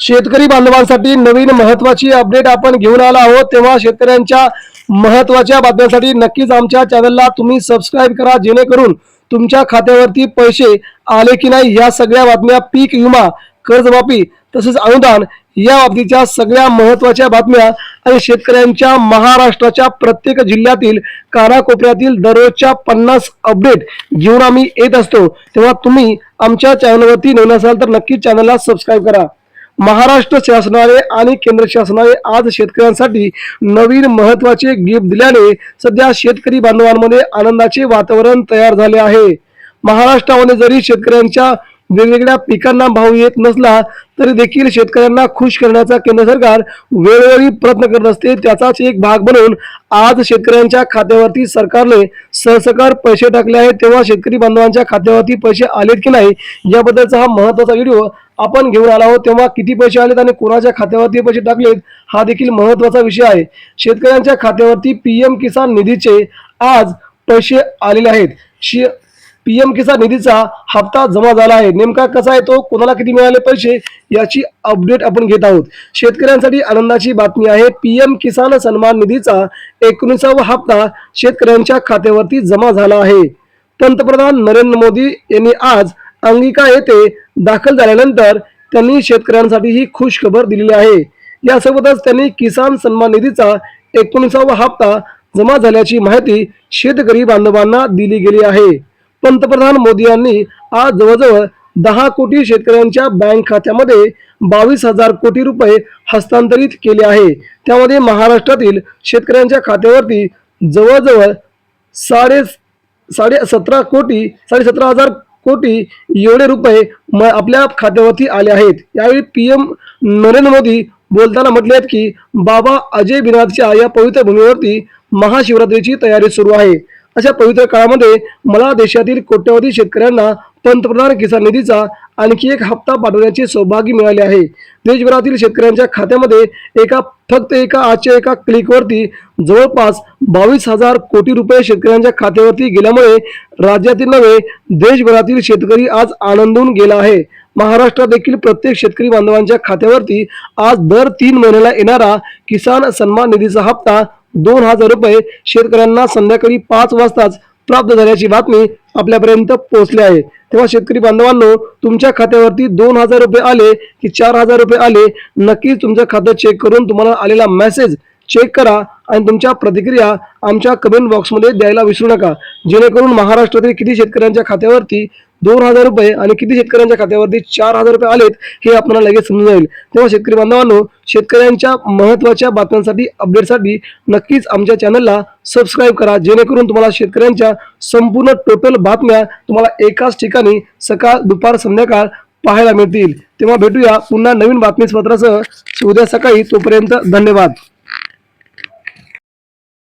शेतकरी बांधवांसाठी नवीन महत्वाची अपडेट आपण घेऊन आला आहोत. तेव्हा शेतकऱ्यांच्या महत्त्वाच्या बातम्यांसाठी नक्कीच आमच्या चॅनलला तुम्ही सबस्क्राईब करा जेणेकरून तुमच्या खात्यावरती पैसे आले की नाही या सगळ्या बातम्या पीक विमा कर्जमाफी तसेच अनुदान या बाबतीच्या सगळ्या महत्त्वाच्या बातम्या आणि शेतकऱ्यांच्या महाराष्ट्राच्या प्रत्येक जिल्ह्यातील कानाकोपऱ्यातील दररोजच्या पन्नास अपडेट घेऊन आम्ही येत असतो. तेव्हा तुम्ही आमच्या चॅनलवरती नवीन असाल तर नक्कीच चॅनलला सबस्क्राईब करा. महाराष्ट्र शासनाने आणि केंद्र शासनाने आज शेतकऱ्यांसाठी नवीन महत्त्वाचे गिफ्ट दिल्याने सध्या शेतकरी बांधवांमध्ये आनंदाचे वातावरण तयार झाले आहे. महाराष्ट्रामध्ये जरी शेतकऱ्यांच्या वेगवेगळ्या पिकांना भाव येत नसला तरी देखील शेतकऱ्यांना खुश करण्याचा केंद्र सरकार वेळोवेळी प्रयत्न करत असते. त्याचाच एक भाग बनवून आज शेतकऱ्यांच्या खात्यावरती सरकारने सहसकार पैसे टाकले आहेत. तेव्हा शेतकरी बांधवांच्या खात्यावरती पैसे आलेत की नाही याबद्दलचा हा महत्त्वाचा व्हिडिओ आपण घेऊन आला आहोत. तेव्हा किती पैसे आलेत आणि कोणाच्या खात्यावरती पैसे टाकलेत हा देखील महत्त्वाचा विषय आहे. शेतकऱ्यांच्या खात्यावरती पीएम किसान निधीचे आज पैसे आलेले आहेत. शे पीएम किसान निधीचा हप्ता जमा झाला आहे. नेमका कसा आहे तो? कोणाला किती मिळाले पैसे? याची अपडेट आपण घेत आहोत. शेतकऱ्यांसाठी आनंदाची बातमी आहे. पीएम किसान सन्मान निधीचा एकोणीसावा हप्ता शेतकऱ्यांच्या खात्यावरती जमा झाला आहे. पंतप्रधान नरेंद्र मोदी यांनी आज अंगिका येथे दाखल झाल्यानंतर त्यांनी शेतकऱ्यांसाठी ही खुश खबर दिलेली आहे. यासोबतच त्यांनी किसान सन्मान निधीचा एकोणीसावा हप्ता जमा झाल्याची माहिती शेतकरी बांधवांना दिली गेली आहे. पंतप्रधान मोदी यांनी आज जवळजवळ दहा कोटी शेतकऱ्यांच्या बँक खात्यामध्ये बावीस हजार कोटी रुपये हस्तांतरित केले आहे. त्यामध्ये महाराष्ट्रातील शेतकऱ्यांच्या खात्यावरती जवळजवळ साडे साडे सतरा कोटी साडे सतरा हजार कोटी एवढे रुपये म आपल्या खात्यावरती आले आहेत. यावेळी पी एम नरेंद्र मोदी बोलताना म्हटले आहेत की बाबा अजय बिनाथच्या या पवित्र भूमीवरती महाशिवरात्रीची तयारी सुरू आहे. अशा पवित्र काळामध्ये मला देशातील कोट्यवधी शेतकऱ्यांना पंतप्रधान किसान निधीचा आणखी एक हप्ता पाठवण्याचे सौभाग्य मिळाले आहे. देशभरातील शेतकऱ्यांच्या खात्यामध्ये एका फक्त एका आजच्या एका क्लिकवरती जवळपास बावीस हजार कोटी रुपये शेतकऱ्यांच्या खात्यावरती गेल्यामुळे राज्यातील नव्हे देशभरातील शेतकरी आज आनंदून गेला आहे. महाराष्ट्रात देखील प्रत्येक शेतकरी बांधवांच्या खात्यावरती आज दर तीन महिन्याला येणारा किसान सन्मान निधीचा हप्ता दोन हजार रुपये शेतकऱ्यांना संध्याकाळी पाच वाजताच प्राप्त झाल्याची बातमी आपल्यापर्यंत पोहोचली आहे. तेव्हा शेतकरी बांधवांनो तुमच्या खात्यावरती दोन हजार रुपये आले की चार हजार रुपये आले नक्कीच तुमचं खातं चेक करून तुम्हाला आलेला मेसेज चेक करा आणि तुमच्या प्रतिक्रिया आमच्या कमेंट बॉक्समध्ये द्यायला विसरू नका. जेणेकरून महाराष्ट्रातील किती शेतकऱ्यांच्या खात्यावरती दोन हजार रुपये आणि किती शेतकऱ्यांच्या खात्यावरती चार हजार रुपये आलेत हे आपल्याला लगेच समजून जाईल. तेव्हा शेतकरी बांधवांनो शेतकऱ्यांच्या महत्त्वाच्या बातम्यांसाठी अपडेटसाठी नक्कीच आमच्या चॅनलला सबस्क्राईब करा. जेणेकरून तुम्हाला शेतकऱ्यांच्या संपूर्ण टोटल बातम्या तुम्हाला एकाच ठिकाणी सकाळ दुपार संध्याकाळ पाहायला मिळतील. तेव्हा भेटूया पुन्हा नवीन बातमीपत्रासह. उद्या सकाळी तोपर्यंत धन्यवाद.